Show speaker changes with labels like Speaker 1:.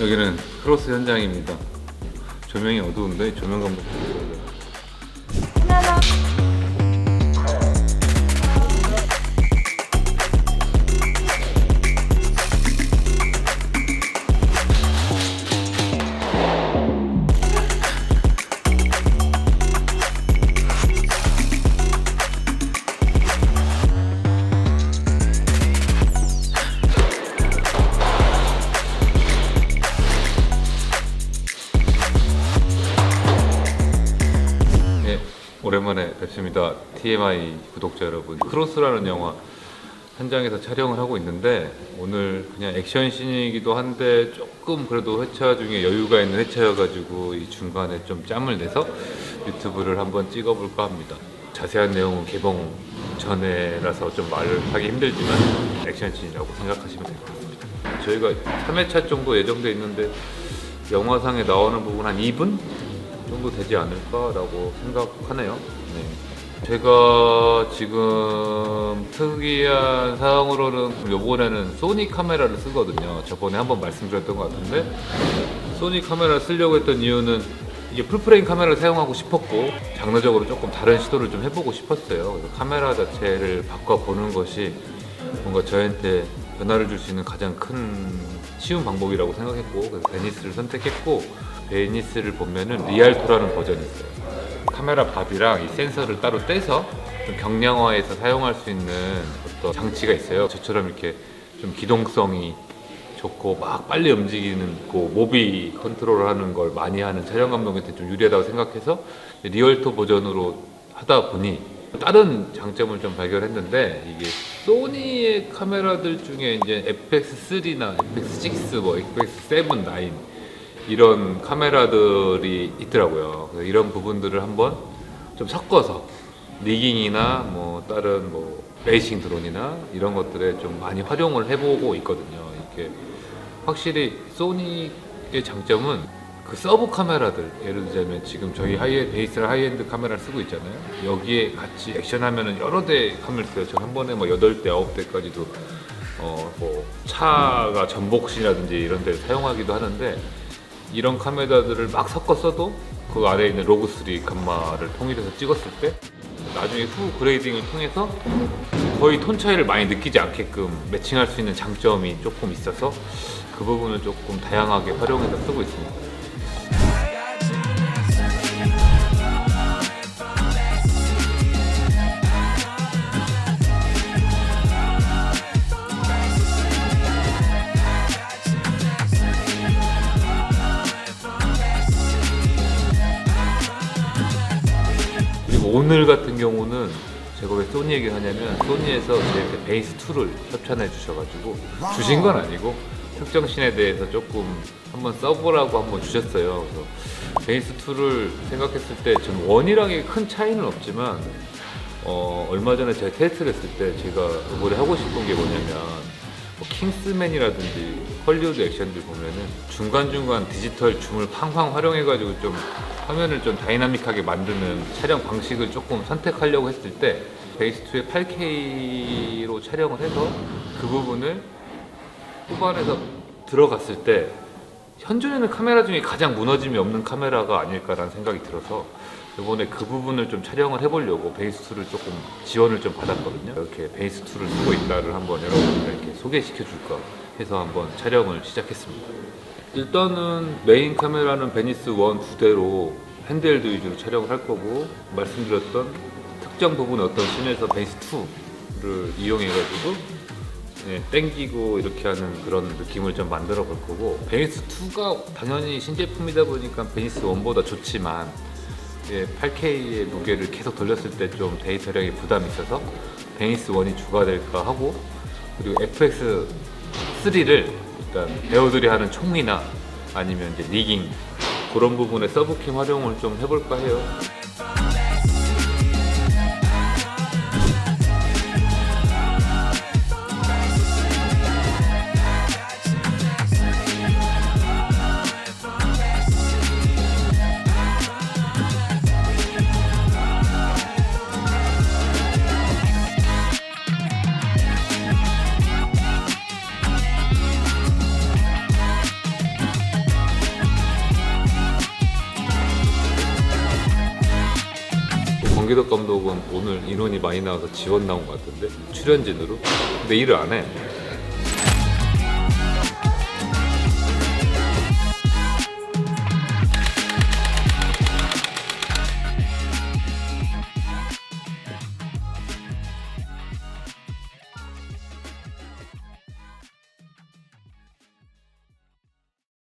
Speaker 1: 여기는 크로스 현장입니다. 조명이 어두운데 조명 감독 보세요. 네, 오랜만에 뵙습니다. TMI 구독자 여러분. 크로스라는 영화 현장에서 촬영을 하고 있는데 오늘 그냥 액션 씬이기도 한데 조금 그래도 회차 중에 여유가 있는 회차여가지고 이 중간에 좀 짬을 내서 유튜브를 한번 찍어볼까 합니다. 자세한 내용은 개봉 전에라서 좀 말을 하기 힘들지만 액션 씬이라고 생각하시면 될 것 같습니다. 저희가 3회차 정도 예정돼 있는데 영화상에 나오는 부분 한 2분 정도 되지 않을까라고 생각하네요. 네. 제가 지금 특이한 사항으로는 이번에는 소니 카메라를 쓰거든요. 저번에 한번 말씀드렸던 것 같은데 소니 카메라 쓰려고 했던 이유는 이게 풀프레임 카메라를 사용하고 싶었고 장르적으로 조금 다른 시도를 좀 해보고 싶었어요. 그래서 카메라 자체를 바꿔보는 것이 뭔가 저한테 변화를 줄 수 있는 가장 큰 쉬운 방법이라고 생각했고 그래서 베니스를 선택했고 베니스를 보면은 리알토라는 버전이 있어요. 카메라 밥이랑 이 센서를 따로 떼서 좀 경량화해서 사용할 수 있는 어떤 장치가 있어요. 저처럼 이렇게 좀 기동성이 좋고 막 빨리 움직이는 그 모비 컨트롤을 하는 걸 많이 하는 촬영 감독한테 좀 유리하다고 생각해서 리얼토 버전으로 하다 보니 다른 장점을 좀 발견했는데 이게 소니의 카메라들 중에 이제 FX3나 FX6, 뭐 FX7, 9 이런 카메라들이 있더라고요. 이런 부분들을 한번 좀 섞어서 리깅이나 뭐 다른 뭐 레이싱 드론이나 이런 것들에 좀 많이 활용을 해보고 있거든요. 이렇게 확실히 소니의 장점은 그 서브 카메라들 예를 들자면 지금 저희 하이엔드 베이스를 하이엔드 카메라를 쓰고 있잖아요. 여기에 같이 액션하면은 여러 대 카메라 써요. 저한 번에 뭐 여덟 대 아홉 대까지도 어 뭐 차가 전복신이라든지 이런 데를 사용하기도 하는데 이런 카메라들을 막 섞어 써도 그 안에 있는 로그3 감마를 통일해서 찍었을 때 나중에 후 그레이딩을 통해서 거의 톤 차이를 많이 느끼지 않게끔 매칭할 수 있는 장점이 조금 있어서 그 부분을 조금 다양하게 활용해서 쓰고 있습니다. 오늘 같은 경우는 제가 왜 소니 얘기를 하냐면 소니에서 저희한테 베이스 2를 협찬해 주셔가지고 주신 건 아니고 특정 씬에 대해서 조금 한번 써보라고 한번 주셨어요. 그래서 베이스 2를 생각했을 때 저는 원이랑 큰 차이는 없지만 어, 얼마 전에 제가 테스트를 했을 때 제가 이번에 하고 싶은 게 뭐냐면 뭐 킹스맨이라든지 헐리우드 액션들 보면은 중간중간 디지털 줌을 팡팡 활용해가지고 좀 화면을 좀 다이나믹하게 만드는 촬영 방식을 조금 선택하려고 했을 때 베이스2에 8K로 촬영을 해서 그 부분을 후반에서 들어갔을 때 현존에는 카메라 중에 가장 무너짐이 없는 카메라가 아닐까라는 생각이 들어서 이번에 그 부분을 좀 촬영을 해보려고 베이스2를 조금 지원을 좀 받았거든요. 이렇게 베이스2를 쓰고 있다를 한번 여러분들께 소개시켜 줄까 해서 한번 촬영을 시작했습니다. 일단은 메인 카메라는 베니스 1 두 대로 핸드헬드 위주로 촬영을 할 거고 말씀드렸던 특정 부분 어떤 씬에서 베이스 2를 이용해가지고 예, 땡기고 이렇게 하는 그런 느낌을 좀 만들어 볼 거고 베니스 2가 당연히 신제품이다 보니까 베니스 1보다 좋지만 예, 8K의 무게를 계속 돌렸을 때 좀 데이터량이 부담이 있어서 베니스 1이 추가될까 하고 그리고 FX 3를 일단 배우들이 하는 총리나 아니면 이제 리깅 그런 부분에 서브캠 활용을 좀 해볼까 해요. 정기덕 감독은 오늘 인원이 많이 나와서 지원 나온 것 같은데 출연진으로 근데 일을 안 해.